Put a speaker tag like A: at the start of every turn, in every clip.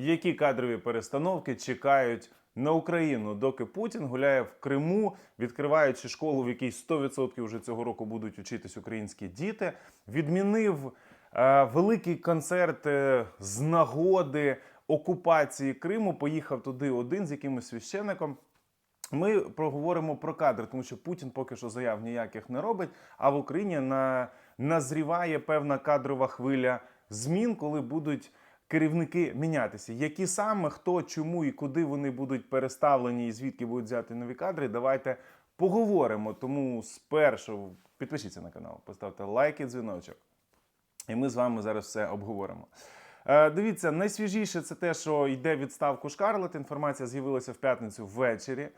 A: Які кадрові перестановки чекають на Україну, доки Путін гуляє в Криму, відкриваючи школу, в якій 100% вже цього року будуть вчитись українські діти, відмінив е, великий концерт е, з нагоди окупації Криму. Поїхав туди один з якимось священником. Ми проговоримо про кадри, тому що Путін поки що заяв ніяких не робить. А в Україні на, назріває певна кадрова хвиля змін, коли будуть керівники мінятися. Які саме хто, чому і куди вони будуть переставлені, і звідки будуть взяти нові кадри, давайте поговоримо. Тому спершу підпишіться на канал, поставте лайк і дзвіночок. І ми з вами зараз все обговоримо. Е, Дивіться, найсвіжіше це те, що йде відставку Шкарлет. Інформація з'явилася в п'ятницю ввечері.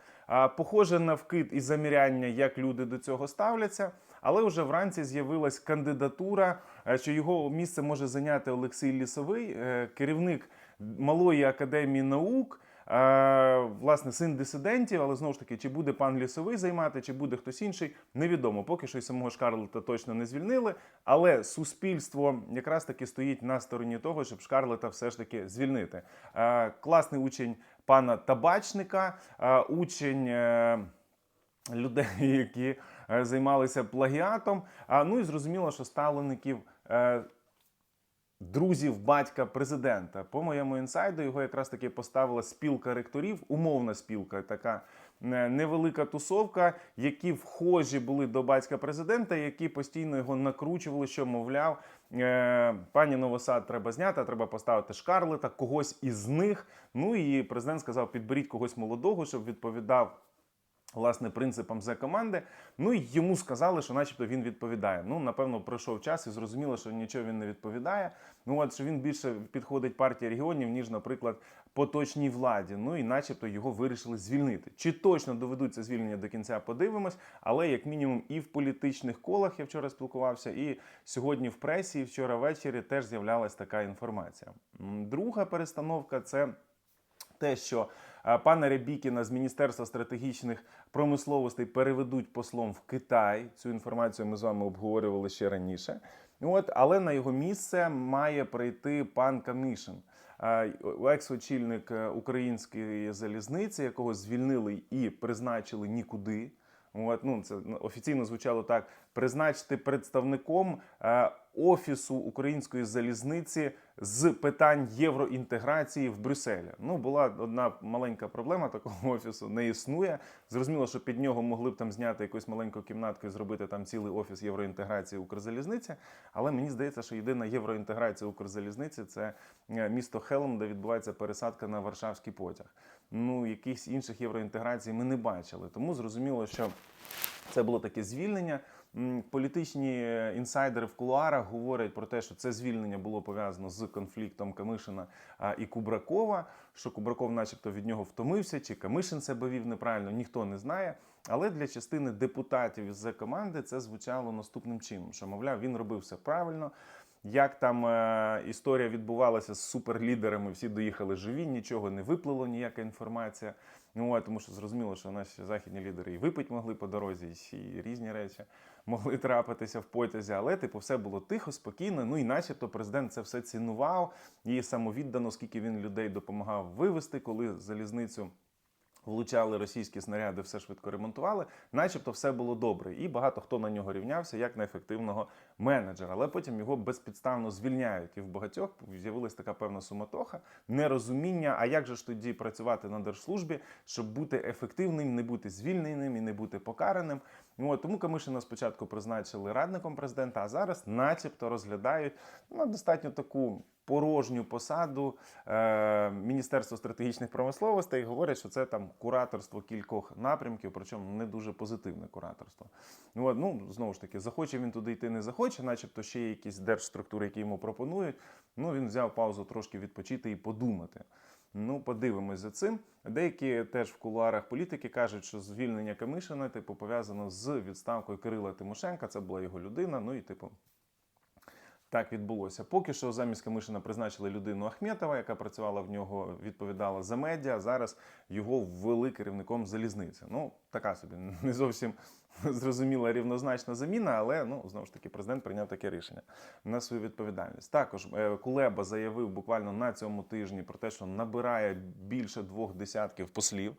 A: Похоже на вкид і заміряння, як люди до цього ставляться. Але вже вранці з'явилась кандидатура, е, що його місце може зайняти Олексій Лісовий, е, керівник малої академії наук. Е, Власне, син дисидентів, але знову ж таки, чи буде пан лісовий займати, чи буде хтось інший, невідомо. Поки що й самого Шкарлета точно не звільнили. Але суспільство якраз таки стоїть на стороні того, щоб Шкарлета все ж таки звільнити. Класний учень пана табачника, учень. Людей, які займалися плагіатом. Ну і зрозуміло, що ставлеників е, друзів батька президента. По моєму інсайду його якраз таки поставила спілка ректорів, умовна спілка, така е, невелика тусовка, які вхожі були до батька президента, які постійно його накручували, що мовляв. е, Пані Новосад треба зняти, треба поставити Шкарлета, когось із них. Ну і президент сказав: підберіть когось молодого, щоб відповідав власне принципам зе команди. Ну і йому сказали, що, начебто, він відповідає. Ну, напевно, пройшов час і зрозуміло, що нічого він не відповідає. Ну от що він більше підходить партії регіонів, ніж, наприклад, поточній владі. Ну і, начебто, його вирішили звільнити. Чи точно доведуть це звільнення до кінця? Подивимось, але як мінімум і в політичних колах я вчора спілкувався, і сьогодні в пресі, і вчора ввечері теж з'являлась така інформація. Друга перестановка це те, що пана Рябікіна з Міністерства стратегічних промисловостей переведуть послом в Китай. Цю інформацію ми з вами обговорювали ще раніше. От, але на його місце має прийти пан Камишин, е, екс-очільник е, української залізниці, якого звільнили і призначили нікуди. От, ну, це офіційно звучало так: призначити представником е, офісу української залізниці з питань євроінтеграції в Брюсселі. Ну, була одна маленька проблема такого офісу не існує. Зрозуміло, що під нього могли б там зняти якусь маленьку кімнатку і зробити там цілий офіс євроінтеграції Укрзалізниці. Але мені здається, що єдина євроінтеграція Укрзалізниці це е, місто Хелм, де відбувається пересадка на варшавський потяг. Ну, якихось інших євроінтеграцій ми не бачили. Тому зрозуміло, що це було таке звільнення. Політичні інсайдери в кулуарах говорять про те, що це звільнення було пов'язано з конфліктом Камишина і Кубракова. Що Кубраков, начебто, від нього втомився, чи Камишин себе вів неправильно, ніхто не знає. Але для частини депутатів із команди це звучало наступним чином: що, мовляв, він робив все правильно. Як там е, історія відбувалася з суперлідерами, всі доїхали живі, нічого не виплило, ніяка інформація. Ну, тому що зрозуміло, що наші західні лідери і випить могли по дорозі, і різні речі могли трапитися в потязі. Але, типу, все було тихо, спокійно. Ну і начебто президент це все цінував і самовіддано, скільки він людей допомагав вивести, коли залізницю. Влучали російські снаряди, все швидко ремонтували, начебто все було добре, і багато хто на нього рівнявся як на ефективного менеджера. Але потім його безпідставно звільняють. І в багатьох з'явилася така певна суматоха, нерозуміння. А як же ж тоді працювати на держслужбі, щоб бути ефективним, не бути звільненим і не бути покараним? Ну, тому Камишина спочатку призначили радником президента, а зараз, начебто, розглядають ну, достатньо таку порожню посаду е, Міністерства стратегічних промисловостей. Говорять, що це там кураторство кількох напрямків, причому не дуже позитивне кураторство. Ну, ну знову ж таки, захоче він туди йти, не захоче, начебто ще є якісь держструктури, які йому пропонують. Ну він взяв паузу трошки відпочити і подумати. Ну, подивимось за цим. Деякі теж в кулуарах політики кажуть, що звільнення Камишина, типу, пов'язано з відставкою Кирила Тимошенка. Це була його людина. Ну і типу. Так відбулося. Поки що замість Камишина призначили людину Ахметова, яка працювала в нього, відповідала за медіа. Зараз його ввели керівником залізниці. Ну, така собі не зовсім зрозуміла рівнозначна заміна, але ну знову ж таки президент прийняв таке рішення на свою відповідальність. Також е, Кулеба заявив буквально на цьому тижні про те, що набирає більше двох десятків послів.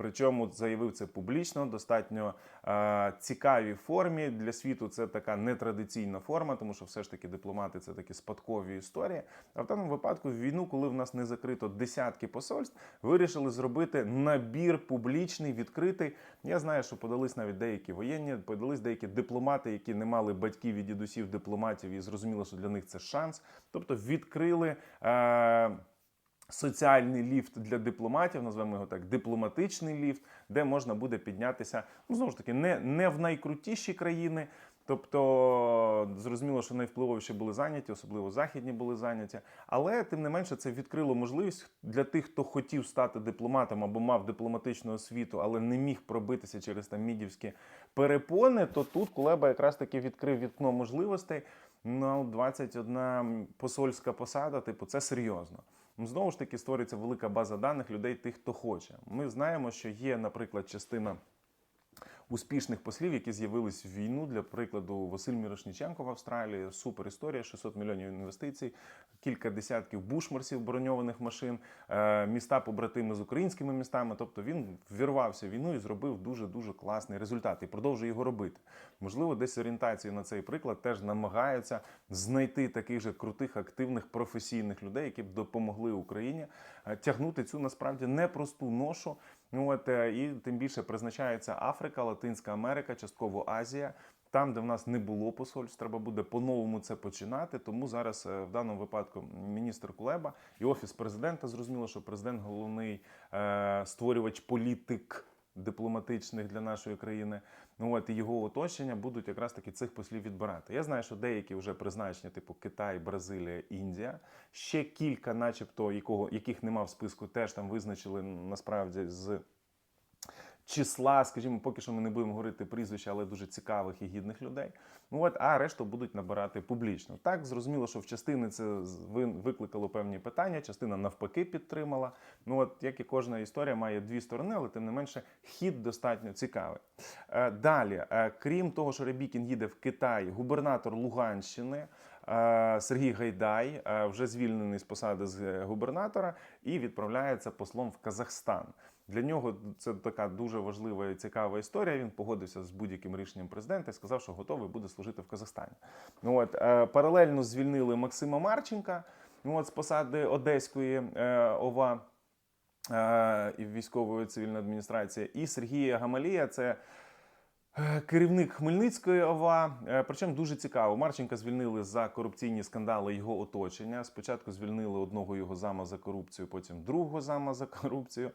A: Причому заявив це публічно, достатньо е, цікавій формі. Для світу це така нетрадиційна форма, тому що все ж таки дипломати це такі спадкові історії. А в даному випадку в війну, коли в нас не закрито десятки посольств, вирішили зробити набір публічний, відкритий. Я знаю, що подались навіть деякі воєнні, подались деякі дипломати, які не мали батьків і дідусів дипломатів, і зрозуміло, що для них це шанс. Тобто відкрили. Е, Соціальний ліфт для дипломатів, назвемо його так, дипломатичний ліфт, де можна буде піднятися, ну знову ж таки, не, не в найкрутіші країни. Тобто, зрозуміло, що найвпливовіші були зайняті, особливо західні були зайняті. Але тим не менше це відкрило можливість для тих, хто хотів стати дипломатом або мав дипломатичну освіту, але не міг пробитися через там мідівські перепони. То тут Кулеба якраз таки відкрив вікно можливостей. Ну, 21 посольська посада, типу, це серйозно. Ну, Знову ж таки створюється велика база даних людей, тих, хто хоче. Ми знаємо, що є, наприклад, частина успішних послів, які з'явились в війну. Для прикладу, Василь Мірошніченко в Австралії, супер історія, 600 мільйонів інвестицій, кілька десятків бушмарсів броньованих машин, е, міста побратими з українськими містами. Тобто він вірвався в війну і зробив дуже дуже класний результат і продовжує його робити. Можливо, десь орієнтацію на цей приклад теж намагаються знайти таких же крутих, активних професійних людей, які б допомогли Україні е, тягнути цю насправді непросту ношу. Ну от е, і тим більше призначається Африка, Латинська Америка, частково Азія. Там, де в нас не було посольств, треба буде по-новому це починати. Тому зараз е, в даному випадку міністр Кулеба і офіс президента зрозуміло, що президент головний е, створювач політик дипломатичних для нашої країни. Ну от і його оточення будуть якраз таки цих послів відбирати. Я знаю, що деякі вже призначені, типу Китай, Бразилія, Індія. Ще кілька, начебто, якого яких нема в списку, теж там визначили насправді з числа, скажімо, поки що ми не будемо говорити прізвища, але дуже цікавих і гідних людей. Ну от, а решту будуть набирати публічно. Так зрозуміло, що в частини це викликало певні питання, частина навпаки підтримала. Ну от як і кожна історія має дві сторони, але тим не менше хід достатньо цікавий. Е, Далі, е, крім того, що Рябікін їде в Китай, губернатор Луганщини. е, Сергій Гайдай вже звільнений з посади з губернатора і відправляється послом в Казахстан. Для нього це така дуже важлива і цікава історія. Він погодився з будь-яким рішенням президента і сказав, що готовий буде служити в Казахстані. Ну от е, паралельно звільнили Максима Марченка. Ну от з посади Одеської е, ОВА е, і військової цивільної адміністрації, і Сергія Гамалія. Це Керівник Хмельницької ОВА, причому дуже цікаво. Марченка звільнили за корупційні скандали його оточення. Спочатку звільнили одного його зама за корупцію, потім другого зама за корупцію.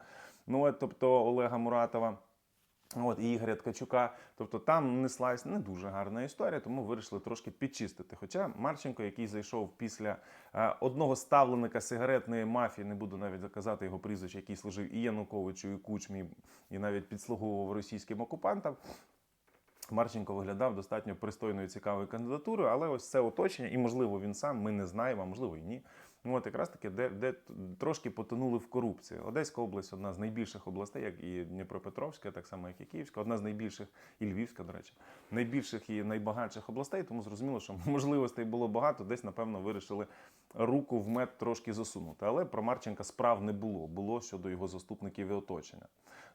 A: Ну от, тобто Олега Муратова. От Ігоря Ткачука, тобто там неслась не дуже гарна історія, тому вирішили трошки підчистити. Хоча Марченко, який зайшов після е, одного ставленика сигаретної мафії, не буду навіть заказати його прізвище, який служив і Януковичу, і Кучмі, і навіть підслуговував російським окупантам. Марченко виглядав достатньо пристойною цікавою кандидатурою, але ось це оточення, і можливо він сам, ми не знаємо, а можливо і ні. Ну от якраз таки, де, де трошки потонули в корупції. Одеська область одна з найбільших областей, як і Дніпропетровська, так само як і Київська, одна з найбільших, і Львівська, до речі, найбільших і найбагатших областей. Тому зрозуміло, що можливостей було багато. Десь, напевно, вирішили руку в мед трошки засунути. Але про Марченка справ не було. Було щодо його заступників і оточення.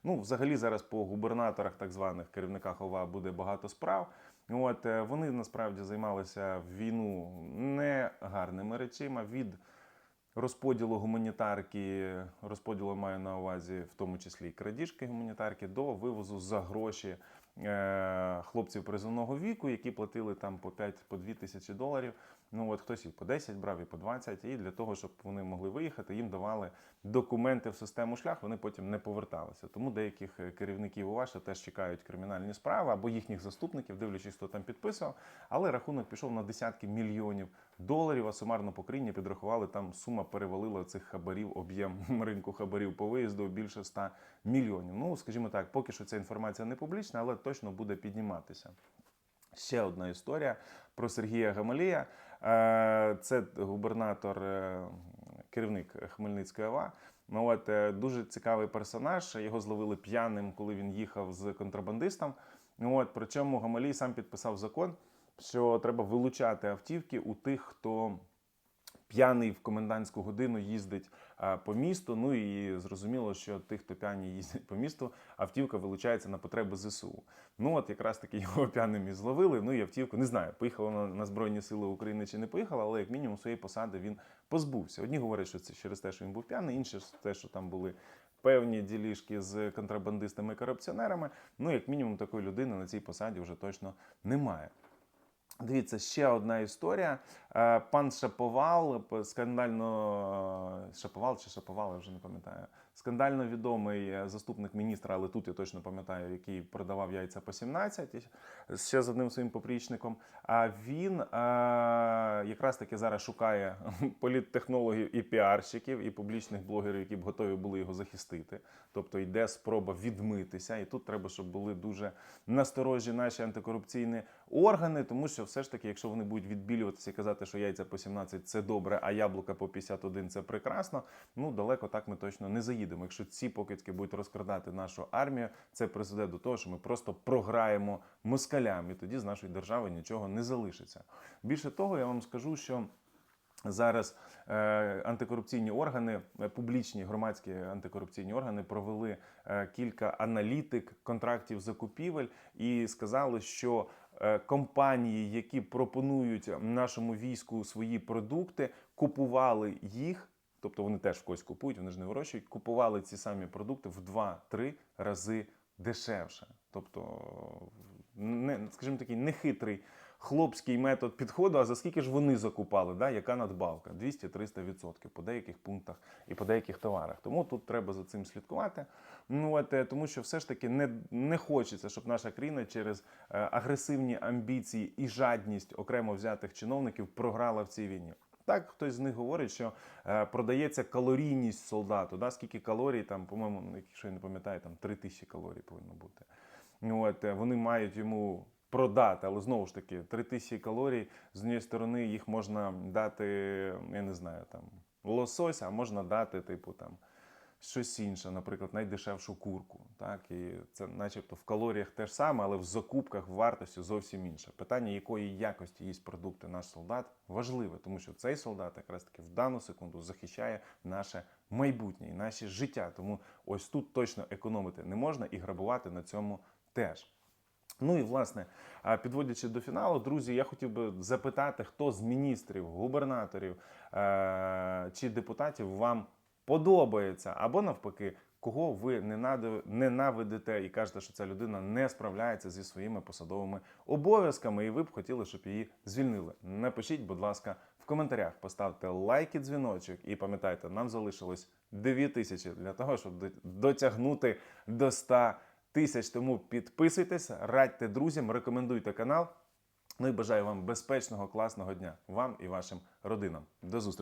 A: Ну, взагалі, зараз по губернаторах, так званих керівниках ОВА, буде багато справ. От е, вони насправді займалися війну не гарними речима від розподілу гуманітарки, розподілу маю на увазі, в тому числі і крадіжки гуманітарки, до вивозу за гроші е, хлопців призовного віку, які платили там по 5 по 2 тисячі доларів. Ну от хтось і по 10 брав, і по 20, і для того, щоб вони могли виїхати, їм давали документи в систему шлях, вони потім не поверталися. Тому деяких е, керівників ще теж чекають кримінальні справи або їхніх заступників, дивлячись, хто там підписував. Але рахунок пішов на десятки мільйонів доларів, а сумарно по країні підрахували, там сума перевалила цих хабарів, об'єм ринку хабарів по виїзду більше 100 мільйонів. Ну, скажімо так, поки що ця інформація не публічна, але точно буде підніматися. Ще одна історія про Сергія Гамалія. Е, Це губернатор, е, керівник Хмельницької ОВА. Ну, от, е, дуже цікавий персонаж. Його зловили п'яним, коли він їхав з контрабандистом. Ну, От, причому Гамалій сам підписав закон, що треба вилучати автівки у тих, хто п'яний в комендантську годину їздить по місту. Ну і зрозуміло, що тих, хто п'яні їздять по місту, автівка вилучається на потреби ЗСУ. Ну от якраз таки його п'яним і зловили. Ну і автівку не знаю, поїхала на, на Збройні Сили України чи не поїхала, але як мінімум своєї посади він позбувся. Одні говорять, що це через те, що він був п'яний, інші те, що там були. Певні діліжки з контрабандистами і корупціонерами. Ну, як мінімум, такої людини на цій посаді вже точно немає. Дивіться, ще одна історія. Е, Пан Шаповал, скандально е, Шаповал чи Шаповал, я вже не пам'ятаю. Скандально відомий е, заступник міністра, але тут я точно пам'ятаю, який продавав яйця по 17 ще з одним своїм поплічником. А він якраз таки зараз шукає політтехнологів і піарщиків, і публічних блогерів, які б готові були його захистити. Тобто йде спроба відмитися, і тут треба, щоб були дуже насторожі наші антикорупційні органи, тому що все ж таки, якщо вони будуть відбілюватися і казати, що яйця по 17 це добре, а яблука по 51 це прекрасно. Ну далеко так ми точно не заїдемо. Якщо ці покидьки будуть розкрадати нашу армію, це призведе до того, що ми просто програємо москалям, і тоді з нашої держави нічого не залишиться. Більше того, я вам скажу, що. Зараз е, антикорупційні органи, е, публічні громадські антикорупційні органи провели е, кілька аналітик контрактів закупівель і сказали, що компанії, які пропонують нашому війську свої продукти, купували їх. Тобто вони теж в когось купують, вони ж не вирощують, купували ці самі продукти в 2-3 рази дешевше. Тобто, не, скажімо такий нехитрий хлопський метод підходу, а за скільки ж вони закупали, да? яка надбавка? 200-300% по деяких пунктах і по деяких товарах. Тому тут треба за цим слідкувати. Ну, от, е, тому що все ж таки не, не хочеться, щоб наша країна через е, агресивні амбіції і жадність окремо взятих чиновників програла в цій війні. Так, хтось з них говорить, що е, продається калорійність солдату. Да? Скільки калорій, там, по-моєму, якщо я не пам'ятаю, там 3000 калорій повинно бути. Ну, От, вони мають йому продати, але знову ж таки, 3000 калорій, з однієї сторони, їх можна дати, я не знаю, там, лосось, а можна дати, типу, там, щось інше, наприклад, найдешевшу курку. Так? І це начебто в калоріях те ж саме, але в закупках в вартості зовсім інше. Питання, якої якості їсть продукти наш солдат, важливе, тому що цей солдат якраз таки в дану секунду захищає наше майбутнє і наше життя. Тому ось тут точно економити не можна і грабувати на цьому теж. Ну і власне, підводячи до фіналу, друзі, я хотів би запитати, хто з міністрів, губернаторів е- чи депутатів вам подобається, або навпаки, кого ви ненавидите і кажете, що ця людина не справляється зі своїми посадовими обов'язками, і ви б хотіли, щоб її звільнили. Напишіть, будь ласка, в коментарях, поставте лайк і дзвіночок, і пам'ятайте, нам залишилось 9 тисячі для того, щоб дотягнути до 100 тисяч. Тому підписуйтесь, радьте друзям, рекомендуйте канал. Ну і бажаю вам безпечного, класного дня вам і вашим родинам. До зустрічі!